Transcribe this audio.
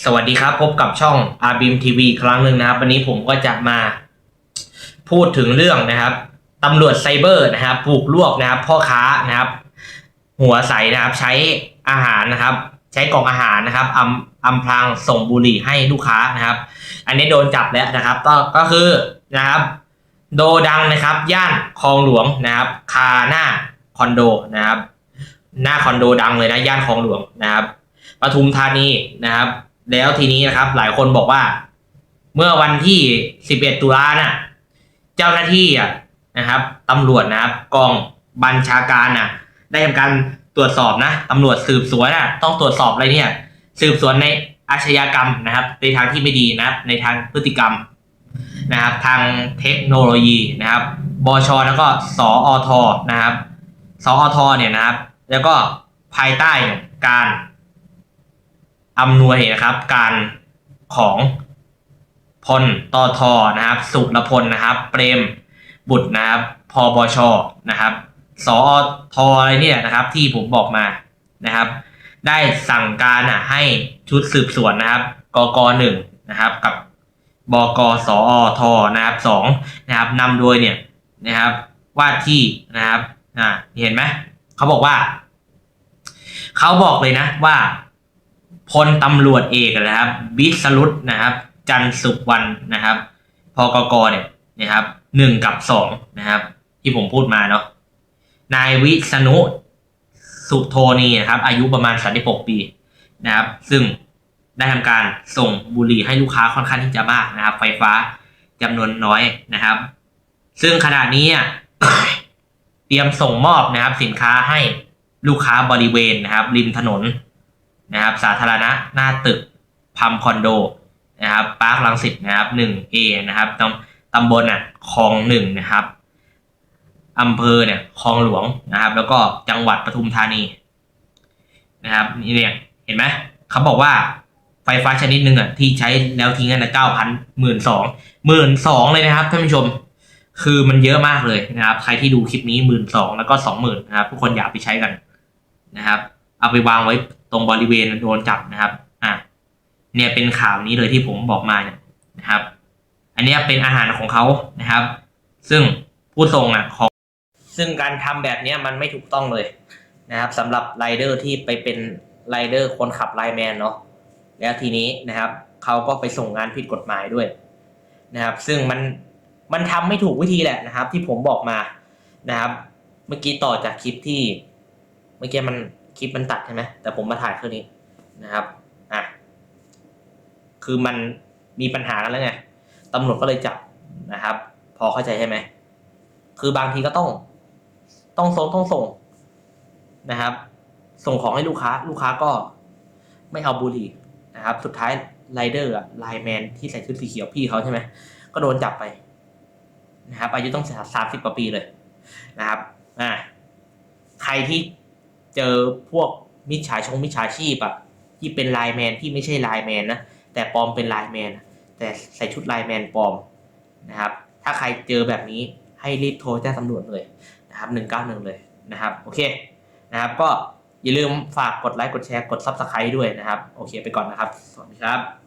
สวัสดีครับพบกับช่อง RBM TV อีครั้งหนึ่งนะครับ วันนี้ผมก็จะมาพูดถึงเรื่องนะครับตำรวจไซเบอร์นะครับผูกลวกนะครับ พ่อค้านะครับ หัวใสนะครับใช้อาหารนะครับ ใช้กล่องอาหารนะครับอำอำพรางส่งบุหรี่ให้ลูกค้านะครับ อันนี้โดนจับแล้วนะครับ ก็ก็คือนะครับ โดดังนะครับ ย่านคลองหลวงนะครับ คาหน้าคอนโดนะครับ หน้าคอนโดดังเลยนะย่านคลองหลวงนะครับปทุมธานีนะครับ แล้วทีนี้นะครับ หลายคนบอกว่า เมื่อวันที่ 11 ตุลาน่ะ เจ้าหน้าที่อะนะครับตำรวจนะครับกองบัญชาการน่ะ ได้ทำการตรวจสอบนะตำรวจสืบสวนน่ะ ต้องตรวจสอบอะไรเนี่ย สืบสวนในอาชญากรรมนะครับ ในทางที่ไม่ดีนะในทางพฤติกรรมนะครับ ทางเทคโนโลยีนะครับบชแล้วก็สออทนะครับสออทเนี่ยนะครับ แล้วก็ภายใต้การ อำนวยนะครับ การของพลตอทนะครับ สุรพลนะครับ เปรมบุตรนะครับพบชนะครับสอทอะไรเนี่ยนะครับ ที่ผมบอกมานะครับ ได้สั่งการอะให้ชุดสืบสวนนะครับกกหนึ่งนะครับ กับบกสอทนะครับสองนะครับนำโดยเนี่ยนะครับว่าที่นะครับอ่าเห็นไหมเขาบอกว่า เขาบอกเลยนะว่า พลตำรวจเอกนะครับวิสรุตนะครับ จันสุวรรณนะครับพกกเนี่ยนะครับหนึ่งกับสองนะครับ ที่ผมพูดมาเนาะนายวิษณุสุโธนีนะครับ อายุประมาณ36ปีนะครับ ซึ่งได้ทำการส่งบุหรี่ให้ลูกค้าค่อนข้างที่จะมากนะครับ ไฟฟ้าจำนวนน้อยนะครับ ซึ่งขณะนี้เตรียมส่งมอบนะครับ สินค้าให้ลูกค้าบริเวณนะครับ ริมถนน นะครับสาธารณะหน้าตึกพัมคอนโดนะครับปาร์คลังสิตนะครับหนึ่งเอนะครับตำตำบลอะคลองหนึ่งนะครับอำเภอเนี่ยคลองหลวงนะครับ แล้วก็จังหวัดปทุมธานีนะครับนี่เนี่ยเห็นไหมเขาบอกว่าไฟฟ้าชนิดหนึ่งอะที่ใช้แล้วทิ้งกันนะเก้าพันหมื่นสองหมื่นสองเลยนะครับท่านผู้ชม คือมันเยอะมากเลยนะครับ ใครที่ดูคลิปนี้หมื่นสองแล้วก็สองหมื่นนะครับทุกคนอย่าไปใช้กันนะครับ เอาไปวางไว้ ตรงบริเวณโดนจับนะครับอะเนี่ยเป็นข่าวนี้เลยที่ผมบอกมาเนี่ยนะครับ อันนี้เป็นอาหารของเขานะครับ ซึ่งผู้ส่งอะของซึ่งการทำแบบเนี้ยมันไม่ถูกต้องเลยนะครับสำหรับไรเดอร์ที่ไปเป็นไรเดอร์คนขับไลแมนเนาะแล้วทีนี้นะครับเขาก็ไปส่งงานผิดกฎหมายด้วยนะครับ ซึ่งมันมันทำไม่ถูกวิธีแหละนะครับ ที่ผมบอกมานะครับ เมื่อกี้ต่อจากคลิปที่ เมื่อกี้มัน คลิปมันตัดใช่ไหมแต่ผมมาถ่ายเครื่องนี้นะครับอะคือมันมีปัญหากันแล้วไงตำรวจก็เลยจับนะครับ พอเข้าใจใช่ไหมคือบางทีก็ต้อง ต้องส่งต้องส่งนะครับ ส่งของให้ลูกค้า ลูกค้าก็ไม่เอาบุหรี่นะครับ สุดท้ายไรเดอร์อะไลแมนที่ใส่ชุดสีเขียวพี่เขาใช่ไหมก็โดนจับไปนะครับอายุต้องสามสิบกว่าปีเลยนะครับ อ่า ใครที่ เจอพวกมิจฉาชงมิจฉาชีพอะที่เป็นไลแมนที่ไม่ใช่ไลแมนนะแต่ปลอมเป็นไลแมนแต่ใส่ชุดไลแมนปลอมนะครับถ้าใครเจอแบบนี้ให้รีบโทรแจ้งตำรวจเลยนะครับหนึ่งเก้าหนึ่งเลยนะครับโอเคนะครับก็อย่าลืมฝากกดไลค์กดแชร์กดซับสไครต์ด้วยนะครับ โอเคไปก่อนนะครับ สวัสดีครับ